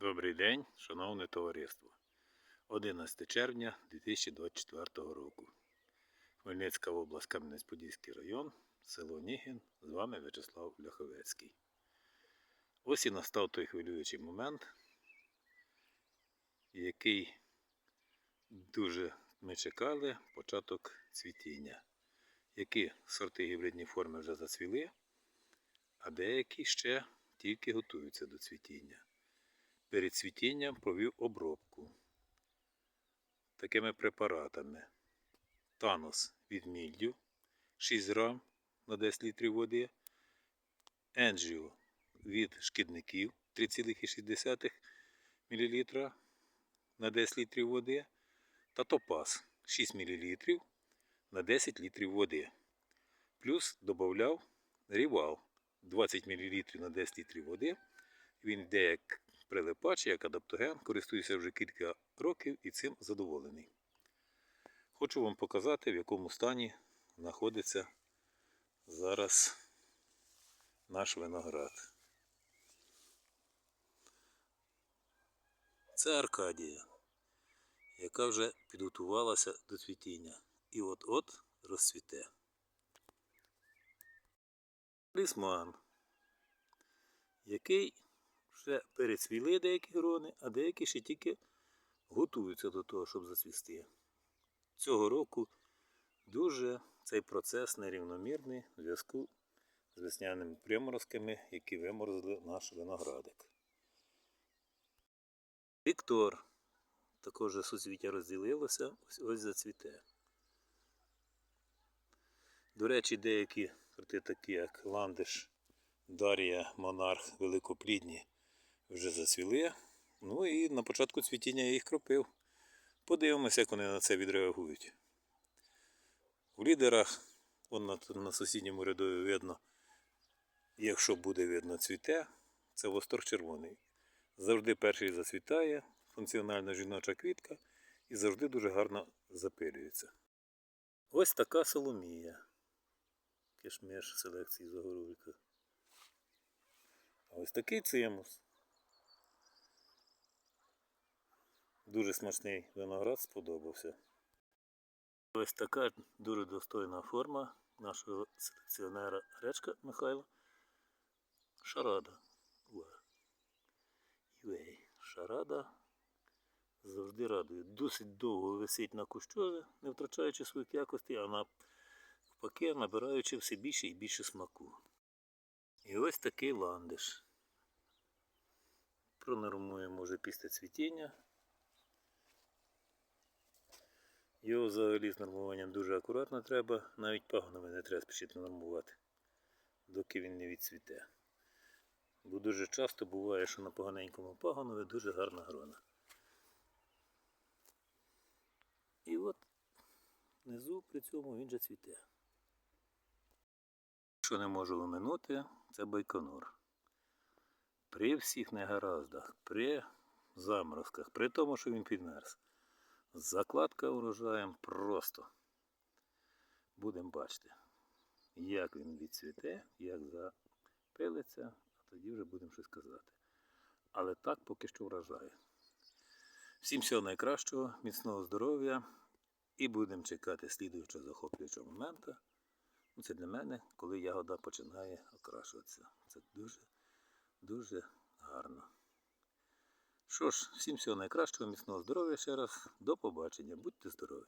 Добрий день, шановне товариство. 11 червня 2024 року. Хмельницька область, Кам'янець-Подільський район, село Нігін. З вами В'ячеслав Ляховецький. Ось і настав той хвилюючий момент, який дуже ми чекали початок цвітіння. Які сорти гібридні форми вже зацвіли, а деякі ще тільки готуються до цвітіння перед цвітінням провів обробку такими препаратами. Танос від мільдю 6 грам на 10 літрів води. Енджіо від шкідників 3,6 мл на 10 літрів води. Та топаз 6 мл на 10 літрів води. Плюс додав рівал 20 мл на 10 літрів води. Він йде як прилипач, як адаптоген, користуюся вже кілька років і цим задоволений. Хочу вам показати, в якому стані знаходиться зараз наш виноград. Це Аркадія, яка вже підготувалася до цвітіння і от-от розцвіте. Лісман, який вже перецвіли деякі грони, а деякі ще тільки готуються до того, щоб зацвісти. Цього року дуже цей процес нерівномірний в зв'язку з весняними приморозками, які виморозили наш виноградик. Віктор також суцвіття розділилося, ось ось зацвіте. До речі, деякі сорти, такі як ландиш, Дарія, Монарх, Великоплідні, вже зацвіли. Ну і на початку цвітіння я їх кропив. Подивимося, як вони на це відреагують. В лідерах, вон на, на сусідньому рядові видно, якщо буде видно цвіте, це восторг червоний. Завжди перший зацвітає, функціональна жіноча квітка і завжди дуже гарно запилюється. Ось така соломія. Кишмеш селекції Загорулька. А ось такий цимус. Дуже смачний виноград сподобався. Ось така дуже достойна форма нашого селекціонера Гречка Михайла. Шарада. Юей. Шарада завжди радує. Досить довго висить на кущові, не втрачаючи своїх якостей, а навпаки набираючи все більше і більше смаку. І ось такий ландиш. Пронормуємо вже після цвітіння. Його взагалі з нормуванням дуже акуратно треба, навіть пагонами не треба спішити нормувати, доки він не відцвіте. Бо дуже часто буває, що на поганенькому пагонові дуже гарна грона. І от внизу при цьому він же цвіте. Що не можу оминути, це байконур. При всіх негараздах, при заморозках, при тому, що він підмерз. Закладка урожаєм просто. Будемо бачити, як він відцвіте, як запилиться, а тоді вже будемо щось казати. Але так поки що вражає. Всім всього найкращого, міцного здоров'я і будемо чекати слідуючого захоплюючого моменту. Ну, Це для мене, коли ягода починає окрашуватися. Це дуже, дуже гарно. Що ж, всім всього найкращого, міцного здоров'я ще раз. До побачення. Будьте здорові!